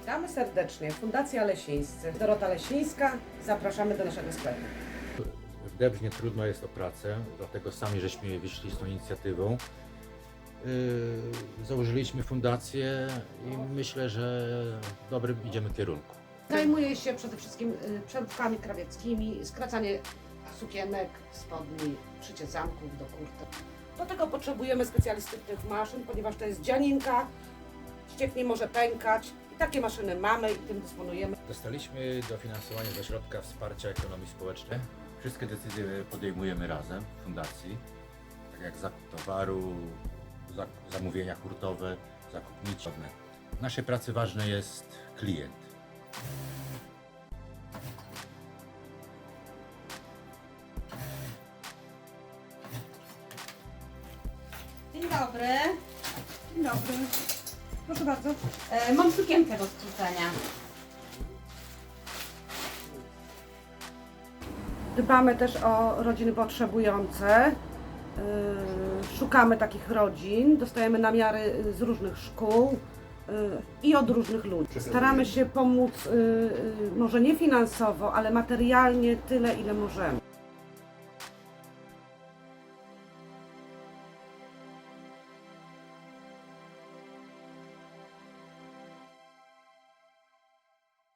Witamy serdecznie. Fundacja Lesińscy. Dorota Lesińska. Zapraszamy do naszego sklepu. W Debrznie trudno jest o pracę, dlatego sami żeśmy wyszli z tą inicjatywą. Yy, Założyliśmy fundację i myślę, że w dobrym idziemy kierunku. Zajmuje się przede wszystkim y, przeróbkami krawieckimi, skracanie sukienek, spodni, szycie zamków do kurtek. Do tego potrzebujemy specjalistycznych maszyn, ponieważ to jest dzianinka, ściek nie może pękać. Takie maszyny mamy i tym dysponujemy. Dostaliśmy dofinansowanie ze środka wsparcia ekonomii społecznej. Wszystkie decyzje podejmujemy razem w fundacji, tak jak zakup towaru, zak- zamówienia hurtowe, zakupnicze. W naszej pracy ważny jest klient. Dzień dobry. Dzień dobry. Proszę bardzo. E, mam sukienkę do skrócenia. Dbamy też o rodziny potrzebujące. Yy, Szukamy takich rodzin, dostajemy namiary z różnych szkół yy, i od różnych ludzi. Staramy się pomóc, yy, yy, może nie finansowo, ale materialnie tyle, ile możemy.